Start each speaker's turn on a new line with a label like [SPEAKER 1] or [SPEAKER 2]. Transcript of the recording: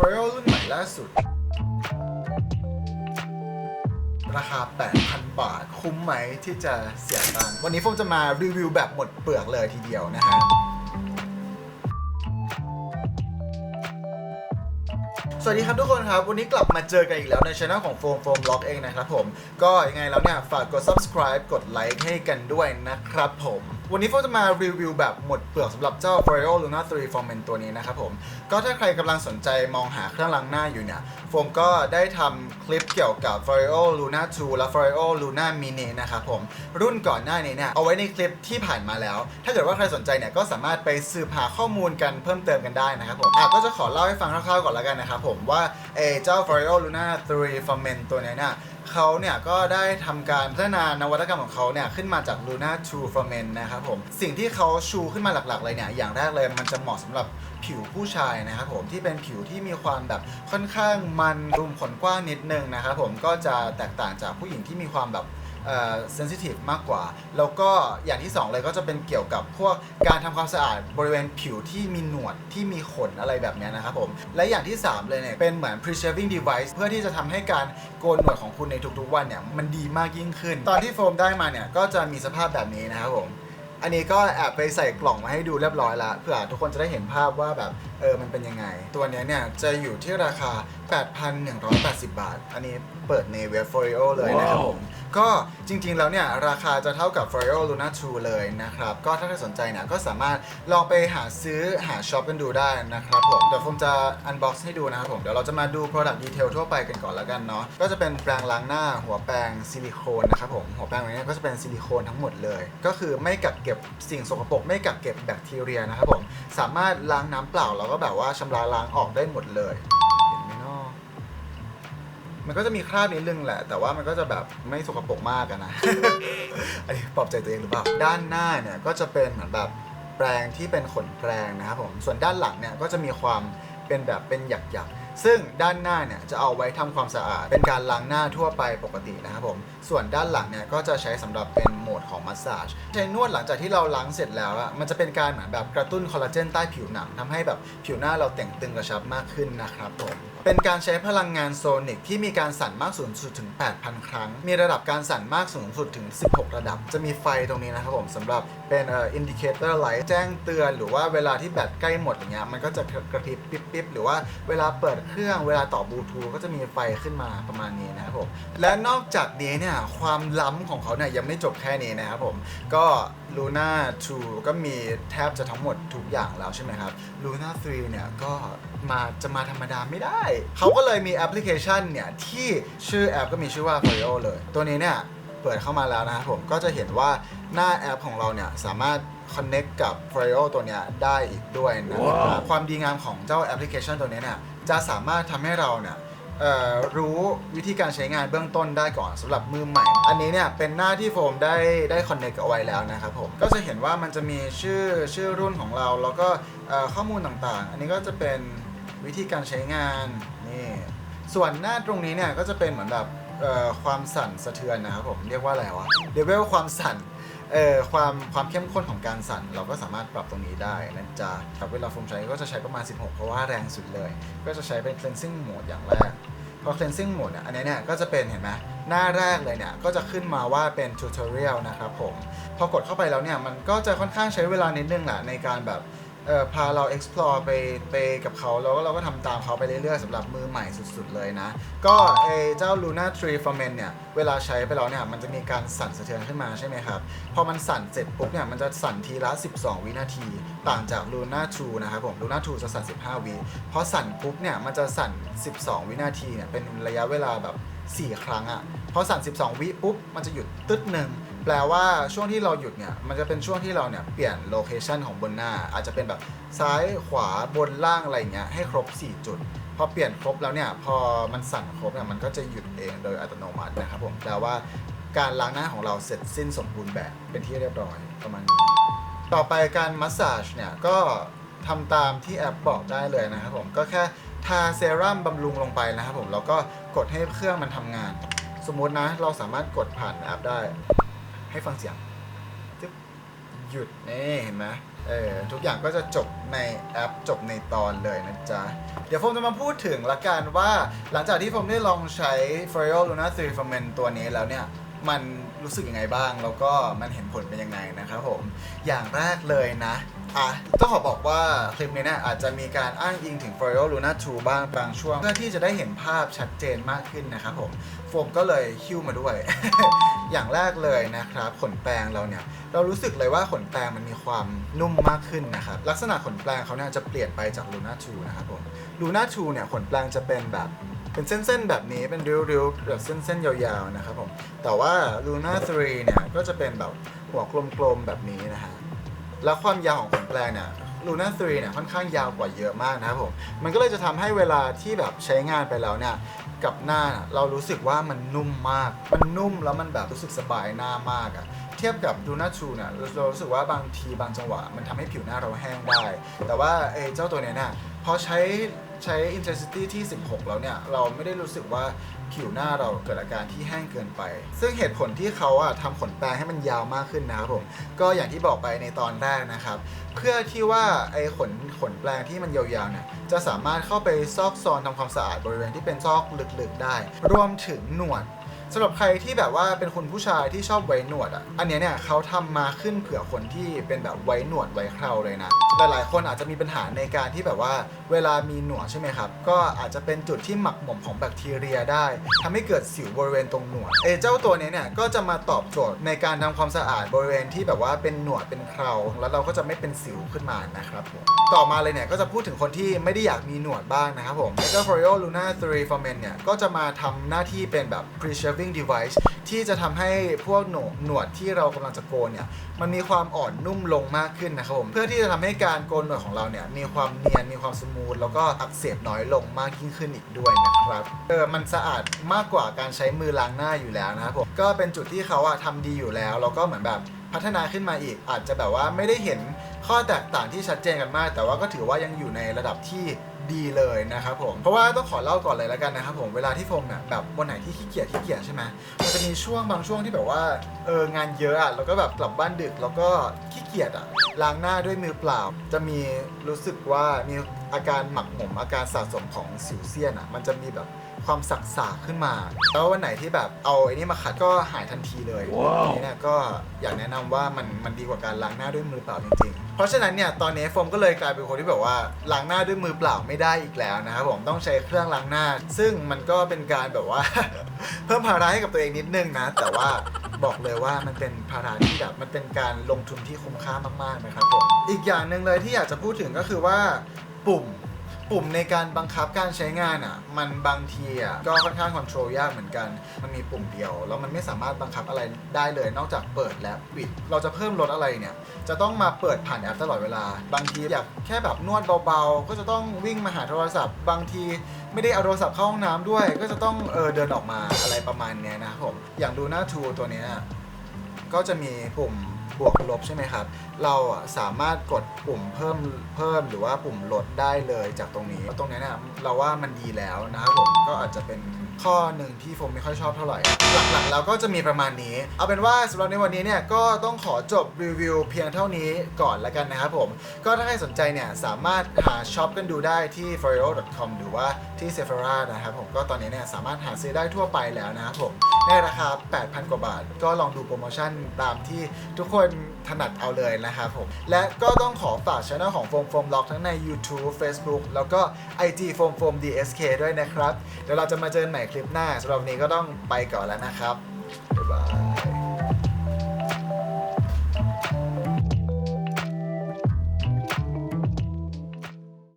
[SPEAKER 1] f o r e o รุ่นใหม่ล่าสุด ราคา 8,000 บาท คุ้มไหมที่จะเสียตังค์วันนี้โฟมจะมารีวิวแบบหมดเปลือกเลยทีเดียวนะฮะ สวัสดีครับทุกคนครับ วันนี้กลับมาเจอกันอีกแล้วในช anel ของโฟมโฟมล็อกเองนะครับผม ก็ยังไงแล้วเนี่ย ฝากกด subscribe กดไลค์ให้กันด้วยนะครับผม วันนี้โฟมจะมารีวิวแบบหมดเปลือกสำหรับเจ้า f o r e o Luna 3 for Men ตัวนี้นะครับผม ก็ถ้าใครกำลังสนใจมองหาเครื่องล้างหน้าอยู่เนี่ยโฟมก็ได้ทำคลิปเกี่ยวกับ f o r e o Luna 2 และ f o r e o Luna Mini นะครับผม รุ่นก่อนหน้านี้เนี่ยเอาไว้ในคลิปที่ผ่านมาแล้ว ถ้าเกิดว่าใครสนใจเนี่ยก็สามารถไปสืบหาข้อมูลกันเพิ่มเติมกันได้นะครับผมอะก็จะขอเล่าให้ฟังคร่าวๆก่อนแล้วกันนะครับผมว่าเอเจ้า f o r e o Luna 3 for Men ตัวนี้เนี่ย เขาเนี่ยก็ได้ทำการพัฒนานวัตกรรมของเขาเนี่ยขึ้นมาจาก Luna 2 for Men นะครับผม สิ่งที่เขาชูขึ้นมาหลักๆเลยเนี่ย อย่างแรกเลยมันจะเหมาะสำหรับผิวผู้ชายนะครับผมที่เป็นผิวที่มีความแบบค่อนข้างมันรุมขนกว้างนิดนึงนะครับผมก็จะแตกต่างจากผู้หญิงที่มีความแบบ เซนซิทีฟมากกว่า แล้วก็อย่างที่ 2 เลยก็จะเป็นเกี่ยวกับพวกการทำความสะอาดบริเวณผิวที่มีหนวดที่มีขนอะไรแบบนี้นะครับผม และอย่างที่ 3 เลยเนี่ย เป็นเหมือน preserving device เพื่อที่จะทำให้การโกนหนวดของคุณในทุกๆวันเนี่ย มันดีมากยิ่งขึ้น ตอนที่โฟมได้มาเนี่ย ก็จะมีสภาพแบบนี้นะครับผมอันนี้ก็แอบไปใส่กล่องมาให้ดูเรียบร้อยละเพื่อทุกคนจะได้เห็นภาพว่าแบบเออมันเป็นยังไง ตัวนี้เนี่ยจะอยู่ที่ราคา 8,180 บาท อันนี้ เปิดในเว็บ f o r e o เลยนะครับผมก็จริงๆ แล้วเนี่ย ราคาจะเท่ากับ f o r e o Luna 2เลยนะครับ ก็ถ้าใครสนใจเนี่ยก็สามารถลองไปหาซื้อหาช็อปกันดูได้นะครับผม เดี๋ยวผมจะ unbox ให้ดูนะครับผม เดี๋ยวเราจะมาดู product detail ทั่วไปกันก่อนแล้วกันเนาะก็จะเป็นแปรงล้างหน้าหัวแปรงซิลิโคนนะครับผม หัวแปรงตัวนี้ก็จะเป็นซิลิโคนทั้งหมดเลย ก็คือไม่กักเก็บสิ่งสกปรกไม่กักเก็บแบคทีเรียนะครับผมสามารถล้างน้ำเปล่าแล้วก็แบบว่าชำระล้างออกได้หมดเลย มันก็จะมีคราบนิดนึงแหละ แต่ว่ามันก็จะแบบไม่สกปรกมากอะนะ อันนี้ปลอบใจตัวเองหรือเปล่า ด้านหน้าเนี่ยก็จะเป็นเหมือนแบบแปรงที่เป็นขนแปรงนะครับผม ส่วนด้านหลังเนี่ยก็จะมีความเป็นแบบเป็นหยักๆซึ่งด้านหน้าเนี่ยจะเอาไว้ทำความสะอาด เป็นการล้างหน้าทั่วไปปกตินะครับผม ส่วนด้านหลังเนี่ยก็จะใช้สำหรับเป็นโหมดของมัสซาจใช้นวดหลังจากที่เราล้างเสร็จแล้วอะมันจะเป็นการเหมือนแบบกระตุ้นคอลลาเจนใต้ผิวหนังทำให้แบบผิวหน้าเราแต่งตึงกระชับมากขึ้นนะครับผม เป็นการใช้พลังงานโซนิกที่มีการสั่นมากสูงสุดถึง 8,000 ครั้ง มีระดับการสั่นมากสูงสุดถึง 16 ระดับ จะมีไฟตรงนี้นะครับผมสำหรับเป็นเอ่ออินดิเคเตอร์ไลท์แจ้งเตือน หรือว่าเวลาที่แบตใกล้หมดอย่างเงี้ยมันก็จะกระพริบปิ๊บปิ๊บหรือว่าเวลาเปิดเครื่องเวลาต่อบลูทูธก็จะมีไฟขึ้นมาประมาณนี้นะครับผมและนอกจากนี้เนี่ยความล้ำของเขาเนี่ยยังไม่จบแค่นี้นะครับผมก็ Luna 2ก็มีแทบจะทั้งหมดทุกอย่างแล้วใช่ไหมครับ Luna 3เนี่ยก็มาจะมาธรรมดาไม่ได้เขาก็เลยมีแอปพลิเคชันเนี่ย ที่ชื่อแอปก็มีชื่อว่า f o r e o เลย ตัวนี้เนี่ย เปิดเข้ามาแล้วนะครับผมก็จะเห็นว่าหน้าแอปของเราเนี่ย สามารถ connect กับ f o r e o ตัวเนี้ยได้อีกด้วยนะครับความดีงามของเจ้าแอปพลิเคชันตัวนี้เนี่ยจะสามารถทำให้เราเนี่ยรู้วิธีการใช้งานเบื้องต้นได้ก่อนสำหรับมือใหม่ อันนี้เนี่ยเป็นหน้าที่โฟมได้ได้คอนเน c t เอาไว้แล้วนะครับผม ก็จะเห็นว่ามันจะมีชื่อชื่อรุ่นของเรา แล้วก็ข้อมูลต่างๆ อันนี้ก็จะเป็น วิธีการใช้งานนี่ส่วนหน้าตรงนี้เนี่ยก็จะเป็นเหมือนแบบความสั่นสะเทือนนะครับผมเรียกว่าอะไรวะเลเวลความสั่นเอ่อความความเข้มข้นของการสั่นเราก็สามารถปรับตรงนี้ได้นะจ๊ะครับเวลาโฟมใช้ก็จะใช้ประมาณ 16 เพราะว่าแรงสุดเลย ก็จะใช้เป็น cleansing mode อย่างแรกพอ cleansing mode เนี่ยอันนี้เนี่ยก็จะเป็นเห็นไหมหน้าแรกเลยเนี่ยก็จะขึ้นมาว่าเป็น tutorial นะครับผม พอกดเข้าไปแล้วเนี่ยมันก็จะค่อนข้างใช้เวลานิดนึงแหละในการแบบ เอ่อพาเรา explore ไปไปกับเขาแล้วก็เราก็ทำตามเขาไปเรื่อยๆสำหรับมือใหม่สุดๆเลยนะ ก็ไอเจ้า Luna 3 for Men เนี่ย เวลาใช้ไปแล้วเนี่ย มันจะมีการสั่นสะเทือนขึ้นมาใช่ไหมครับ พอมันสั่นเสร็จปุ๊บเนี่ย มันจะสั่นทีละ 12 วินาที ต่างจาก Luna 2นะครับผม Luna 2จะสั่น 15 วิพอสั่นปุ๊บเนี่ย มันจะสั่น 12 วินาทีเนี่ย เป็นระยะเวลาแบบ 4 ครั้งอะ่ะ พอสั่น 12 วิปุ๊บ มันจะหยุดตึ๊ดหนึ่ง แปลว่าช่วงที่เราหยุดเนี่ย มันจะเป็นช่วงที่เราเนี่ยเปลี่ยนโลเคชันของบนหน้า อาจจะเป็นแบบซ้ายขวาบนล่างอะไรเงี้ยให้ครบ 4 จุด พอเปลี่ยนครบแล้วเนี่ย พอมันสั่นครบเนี่ย มันก็จะหยุดเองโดยอัตโนมัตินะครับผม แปลว่าการล้างหน้าของเราเสร็จสิ้นสมบูรณ์แบบเป็นที่เรียบร้อยประมาณนี้ ต่อไปการมัสซาจเนี่ยก็ทำตามที่แอปบอกได้เลยนะครับผม ก็แค่ทาเซรั่มบำรุงลงไปนะครับผม แล้วก็กดให้เครื่องมันทำงาน สมมตินะ เราสามารถกดผ่านแอปได้ ให้ฟังเสียงจึ๊บหยุดนี่เห็นไหมเออทุกอย่างก็จะจบในแอปจบในตอนเลยนะจ๊ะ เดี๋ยวโฟมจะมาพูดถึงละกันว่า หลังจากที่ผมได้ลองใช้ f o r e l Luna 3 Ferment ตัวนี้แล้วเนี่ย มันรู้สึกยังไงบ้าง แล้วก็มันเห็นผลเป็นยังไงนะครับผม อย่างแรกเลยนะ อะต้องขอบอกว่าคลิปนี้เนี่ยอาจจะมีการอ้างอิงถึง f o r e l Luna 2 บ้างบางช่วง เพื่อที่จะได้เห็นภาพชัดเจนมากขึ้นนะครับผม โฟมก็เลยหิ้วมาด้วย อย่างแรกเลยนะครับ ขนแปรงเราเนี่ย เรารู้สึกเลยว่าขนแปรงมันมีความนุ่มมากขึ้นนะครับ ลักษณะขนแปรงเขาเนี่ยจะเปลี่ยนไปจาก Luna 2 นะครับผม Luna 2 เนี่ยขนแปรงจะเป็นแบบเป็นเส้นๆ แบบนี้เป็นริ้วๆแบบเส้นๆ ยาวๆ นะครับผม แต่ว่า Luna 3 เนี่ยก็จะเป็นแบบหัวกลมๆ แบบนี้นะฮะ แล้วความยาวของขนแปรงเนี่ย Luna 3เนี่ยค่อนข้างยาวกว่าเยอะมากนะครับผม มันก็เลยจะทำให้เวลาที่แบบใช้งานไปแล้วเนี่ยกับหน้าเรารู้สึกว่ามันนุ่มมาก มันนุ่มแล้วมันแบบรู้สึกสบายหน้ามากอะเทียบกับ Luna 2เนี่ยเราเรารู้สึกว่าบางทีบางจังหวะ มันทำให้ผิวหน้าเราแห้งได้ แต่ว่าไอ้เจ้าตัวเนี้ยเนี่ยพอใช้ใช้ intensity ที่ 16 แล้วเนี่ย เราไม่ได้รู้สึกว่า ผิวหน้าเราเกิดอาการที่แห้งเกินไป ซึ่งเหตุผลที่เขาอะทำขนแปรงให้มันยาวมากขึ้นนะครับผมก็อย่างที่บอกไปในตอนแรกนะครับ เพื่อที่ว่าไอ้ขนขนแปรงที่มันยาวๆเนี่ยจะสามารถเข้าไปซอกซอนทำความสะอาดบริเวณที่เป็นซอกลึกๆได้ รวมถึงหนวด สำหรับใครที่แบบว่าเป็นคนผู้ชายที่ชอบไว้หนวดอะ อันเนี้ยเนี่ยเขาทำมาขึ้นเผื่อคนที่เป็นแบบไว้หนวดไว้เคราเลยนะ หลายๆ คนอาจจะมีปัญหาในการที่แบบว่าเวลามีหนวดใช่ไหมครับ ก็อาจจะเป็นจุดที่หมักหมมของแบคทีเรียได้ทำให้เกิดสิวบริเวณตรงหนวด เอเจ้าตัวเนี้ยเนี่ยก็จะมาตอบโจทย์ในการทำความสะอาดบริเวณที่แบบว่าเป็นหนวดเป็นเคราแล้วเราก็จะไม่เป็นสิวขึ้นมานะครับผม ต่อมาเลยเนี่ยก็จะพูดถึงคนที่ไม่ได้อยากมีหนวดบ้างนะครับผม m e g a f o r e o Luna 3 Ferment เนี่ยก็จะมาทำหน้าที่เป็นแบบ shaping device ที่จะทำให้พวกหนวดหนวดที่เรากำลังจะโกนเนี่ยมันมีความอ่อนนุ่มลงมากขึ้นนะครับผมเพื่อที่จะทำให้การโกนหนวดของเราเนี่ยมีความเนียนมีความสมูทแล้วก็อักเสบน้อยลงมากยิ่งขึ้นอีกด้วยนะครับเออมันสะอาดมากกว่าการใช้มือล้างหน้าอยู่แล้วนะครับผมก็เป็นจุดที่เขาอะทำดีอยู่แล้วแล้วก็เหมือนแบบพัฒนาขึ้นมาอีกอาจจะแบบว่าไม่ได้เห็น ข้อแตกต่างที่ชัดเจนกันมาก แต่ว่าก็ถือว่ายังอยู่ในระดับที่ดีเลยนะครับผม เพราะว่าต้องขอเล่าก่อนเลยแล้วกันนะครับผม เวลาที่ผมเนี่ยแบบวันไหนที่ขี้เกียจขี้เกียจใช่ไหมมันจะมีช่วงบางช่วงที่แบบว่าเอองานเยอะอะแล้วก็แบบกลับบ้านดึกแล้วก็ขี้เกียจอะล้างหน้าด้วยมือเปล่า จะมีรู้สึกว่ามี อาการหมักหมมอาการสะสมของสิวเซียนอะมันจะมีแบบความสักสากขึ้นมา แล้ววันไหนที่แบบเอาไอ้นี่มาขัดก็หายทันทีเลย
[SPEAKER 2] ว้าว
[SPEAKER 1] อันนี้เนี่ยก็อยากแนะนำว่ามันมันดีกว่าการล้างหน้าด้วยมือเปล่าจริงๆ เพราะฉะนั้นเนี่ยตอนนี้โฟมก็เลยกลายเป็นคนที่แบบว่าล้างหน้าด้วยมือเปล่าไม่ได้อีกแล้วนะครับผมต้องใช้เครื่องล้างหน้า ซึ่งมันก็เป็นการแบบว่า เพิ่มภาระให้กับตัวเองนิดนึงนะ แต่ว่าบอกเลยว่ามันเป็นภาระที่แบบมันเป็นการลงทุนที่คุ้มค่ามากๆนะครับผมอีกอย่างหนึ่งเลยที่อยากจะพูดถึงก็คือว่า ปุ่ม ปุ่มในการบังคับการใช้งานอะ มันบางทีอะก็ค่อนข้างคอนโทรลยากเหมือนกัน มันมีปุ่มเดียว แล้วมันไม่สามารถบังคับอะไรได้เลย นอกจากเปิดและปิด เราจะเพิ่มลดอะไรเนี่ย จะต้องมาเปิดผ่านแอปตลอดเวลา บางทีอยากแค่แบบนวดเบาๆ ก็จะต้องวิ่งมาหาโทรศัพท์ บางทีไม่ได้เอาโทรศัพท์เข้าห้องน้ำด้วย ก็จะต้องเออเดินออกมาอะไรประมาณนี้นะครับผม อย่างดูหน้าทูตัวเนี้ย ก็จะมีปุ่มบวกลบใช่ไหมครับ เราอะสามารถกดปุ่มเพิ่มเพิ่มหรือว่าปุ่มลดได้เลยจากตรงนี้ ตรงนี้เนี่ยเราว่ามันดีแล้วนะครับผมก็อาจจะเป็นข้อหนึ่งที่ผมไม่ค่อยชอบเท่าไหร่ หลักๆแล้วก็จะมีประมาณนี้ เอาเป็นว่าสำหรับในวันนี้เนี่ยก็ต้องขอจบรีวิวเพียงเท่านี้ก่อนแล้วกันนะครับผม ก็ถ้าใครสนใจเนี่ยสามารถหาช็อปกันดูได้ที่ f o r e o c o m หรือว่าที่ Sephora นะครับผมก็ตอนนี้เนี่ยสามารถหาซื้อได้ทั่วไปแล้วนะครับผมในราคา 8,000 กว่าบาท ก็ลองดูโปรโมชั่นตามที่ทุกคนถนัดเอาเลยนะครับผม และก็ต้องขอฝากช่องของ Foam Foam Lock ทั้งใน YouTube Facebook แล้วก็ IG Foam Foam DSK ด้วยนะครับ เดี๋ยวเราจะมาเจอกันใหม่คลิปหน้าสำหรับวันนี้ก็ต้องไปก่อนแล้วนะครับบ๊ายบาย